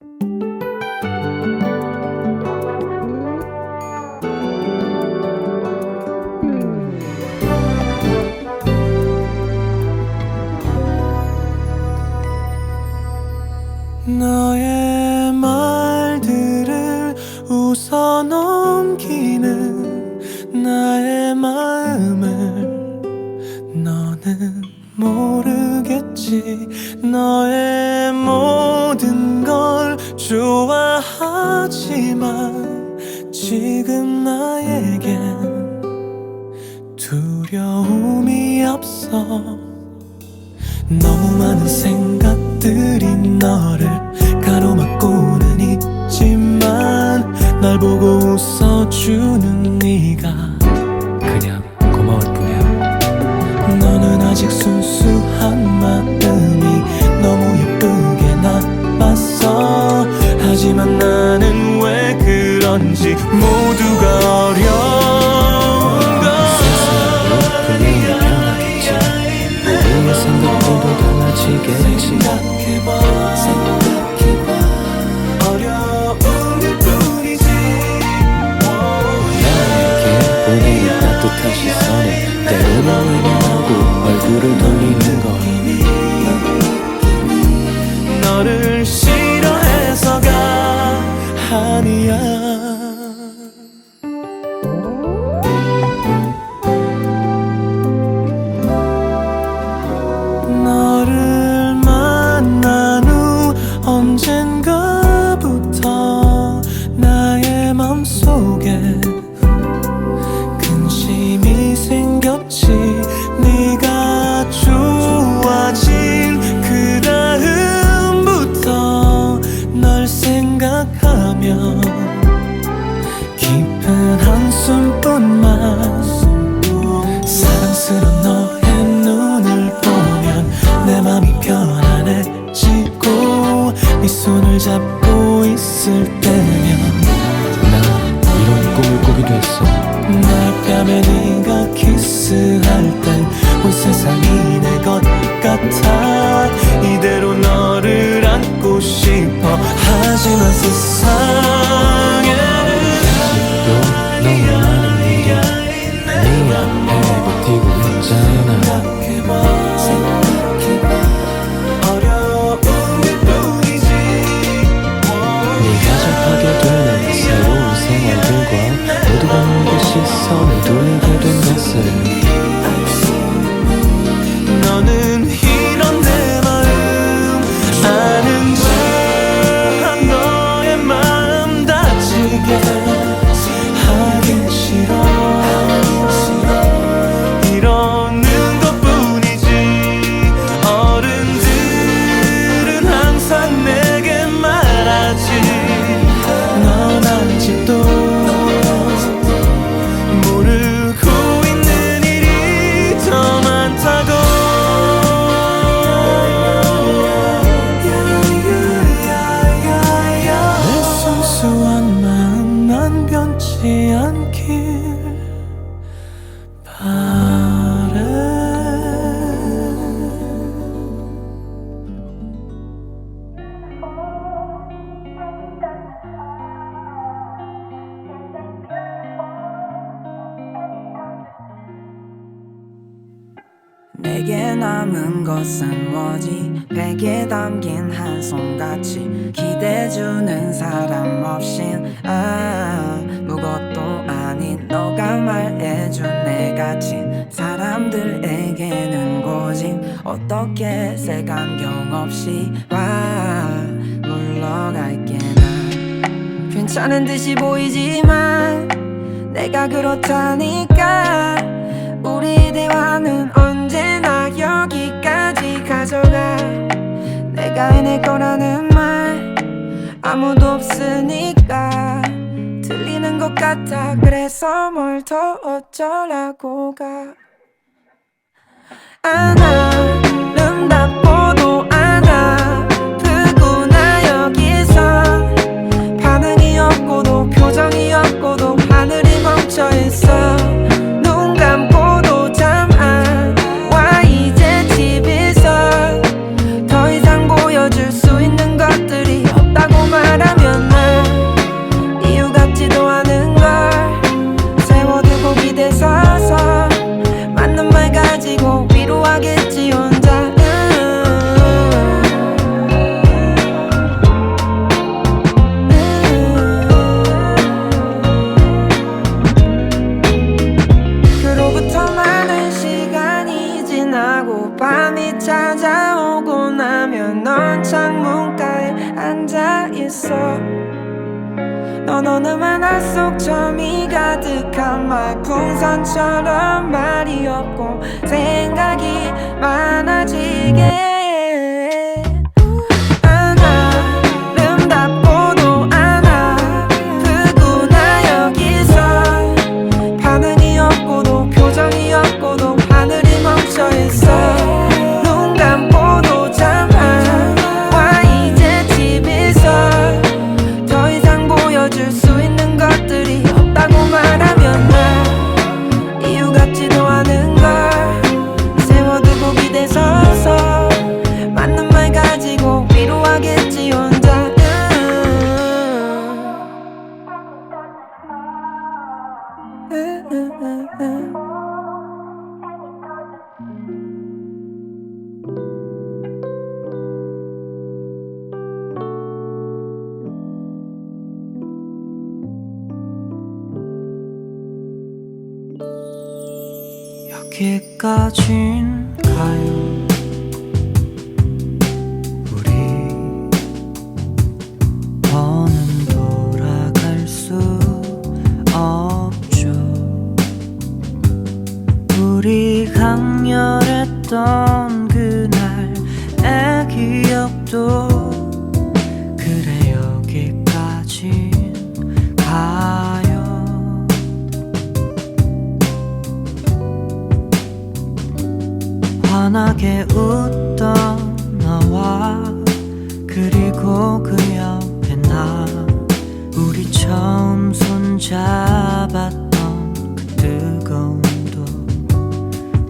너의 하지만 지금 나에겐 두려움이 없어. 너무 많은 생각들이 너를 가로막고는 있지만 날 보고 웃어주는 네가 그냥 고마울 뿐이야. 너는 아직 순수한 마 만 나는 왜 그런지 모두가 어려 손을 잡고 있을 때면 나 이런 꿈을 꾸기도 했어. 날 뺨에 네가 키스할 땐 온 세상이 내 것 같아. 이대로 너를 안고 싶어 하지만 세상에는 아직도 너무 많은 일이 네 앞에 버티고 있잖아 내게 남은 것은 뭐지? 베개에 담긴 한송같이 기대주는 사람 없인 아무것도 아닌 너가 말해준 내 갇힌 사람들에게는 고집. 어떻게 색안경 없이 와 물러갈게 난 괜찮은 듯이 보이지만 내가 그렇다니까. 우리 대화는 언 제나 여기까지 가져가. 내가 해낼 거라는 말 아무도 없으니까. 들리는 것 같아. 그래서 뭘 더 어쩌라고 가. 아름답고 풍선처럼 말이 없고 생각이 많아지게 잡았던 그 뜨거움도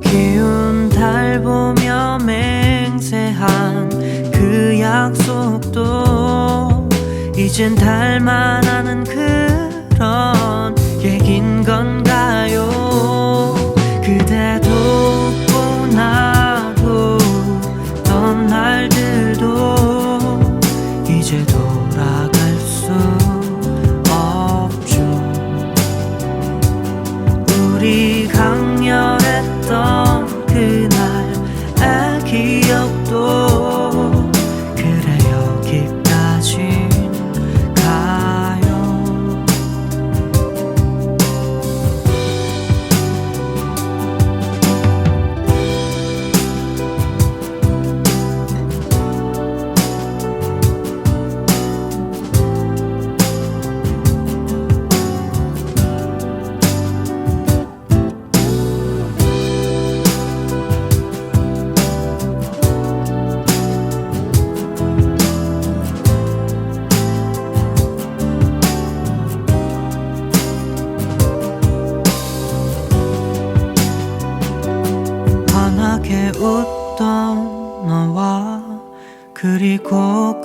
기운 달 보며 맹세한 그 약속도 이젠 달만 아는 그런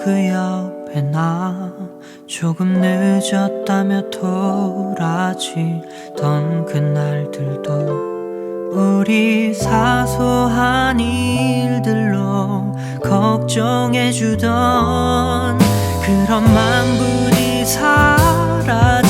그 옆에 나 조금 늦었다며 돌아지던 그날들도 우리 사소한 일들로 걱정해주던 그런 만분이 사라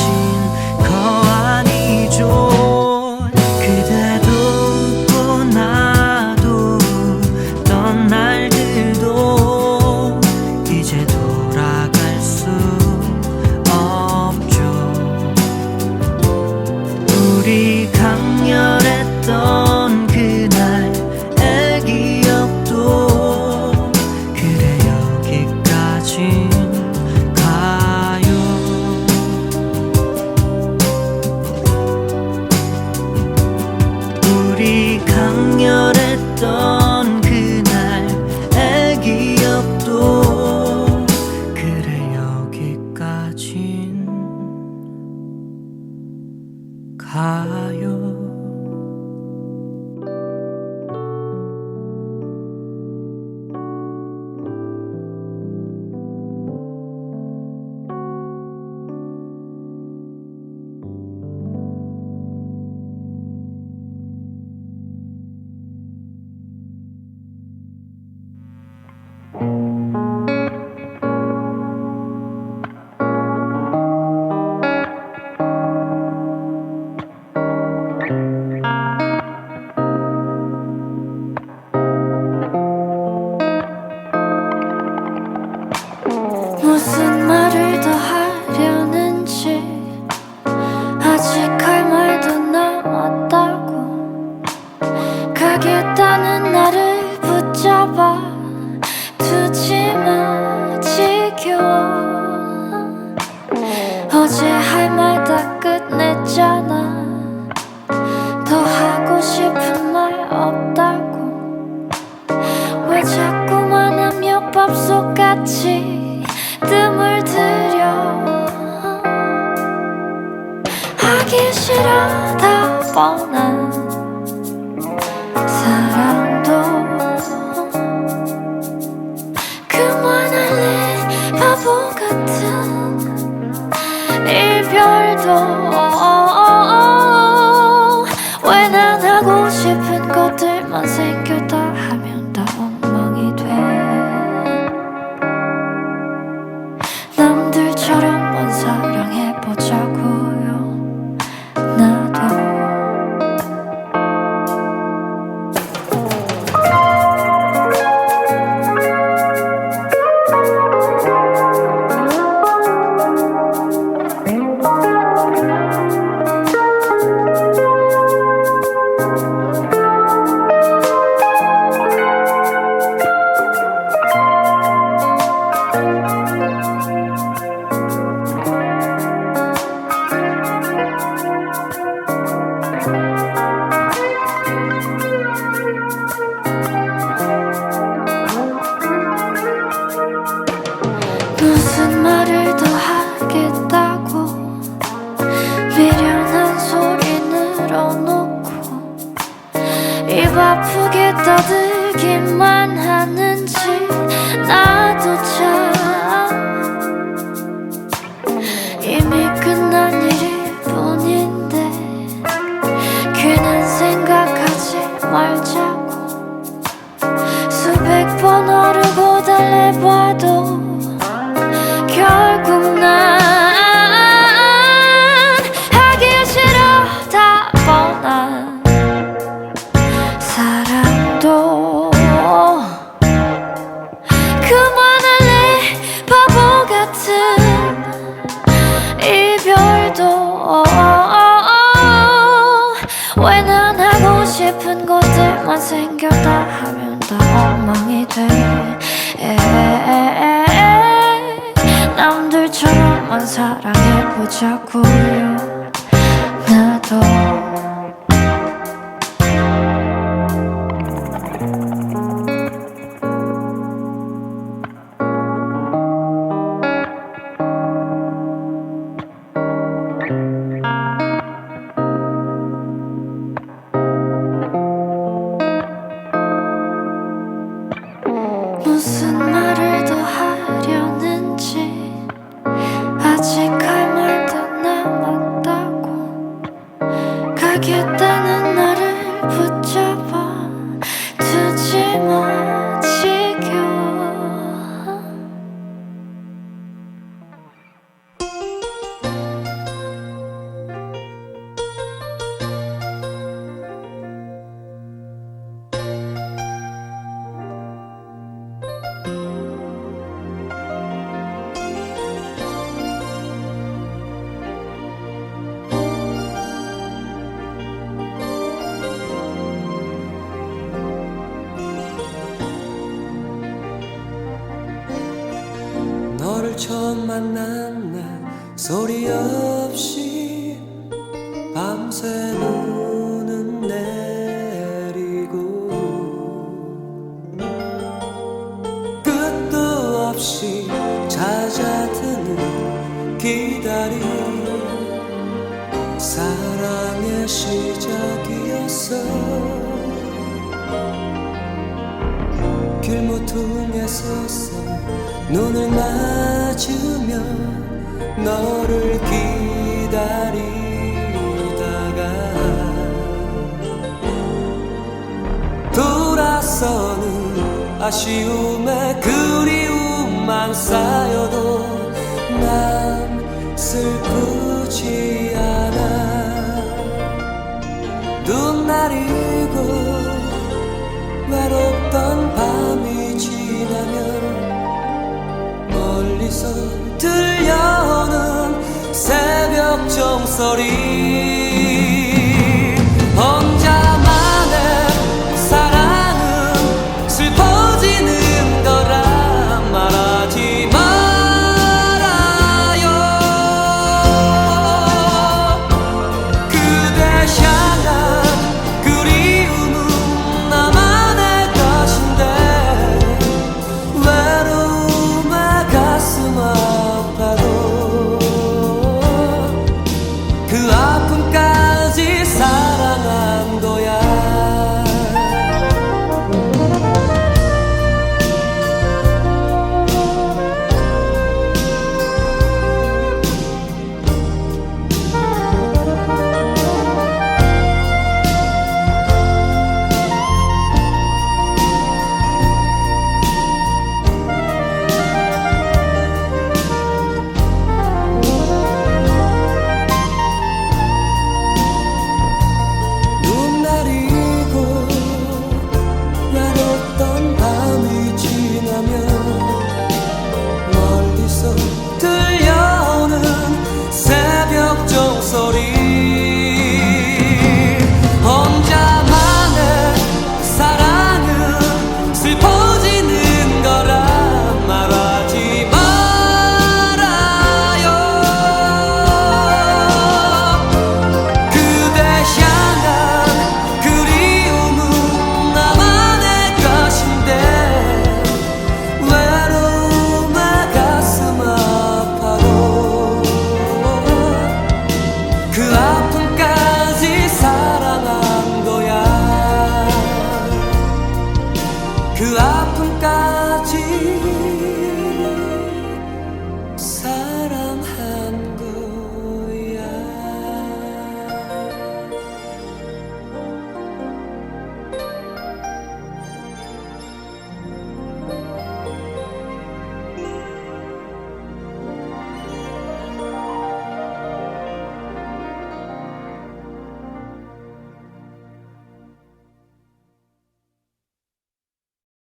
가겠다는 나를 붙잡아 두지 마 지겨워 어제 할 말 다 끝냈잖아. 더 하고 싶은 말 없다고. 왜 자꾸만 하며 밥속같이 아프게 떠들기만 하는 일만 생겼다 하면 다 엉망이 돼. 남들처럼만 사랑해보자고요. 나도 처음 만난 날 소리 없이 밤새는 너를 기다리다가 돌아서는 아쉬움에 그리움만 쌓여도 난 슬프지 않아. 눈 날리고 외롭던 밤이 지나면 멀리서 들려. 새벽 종소리.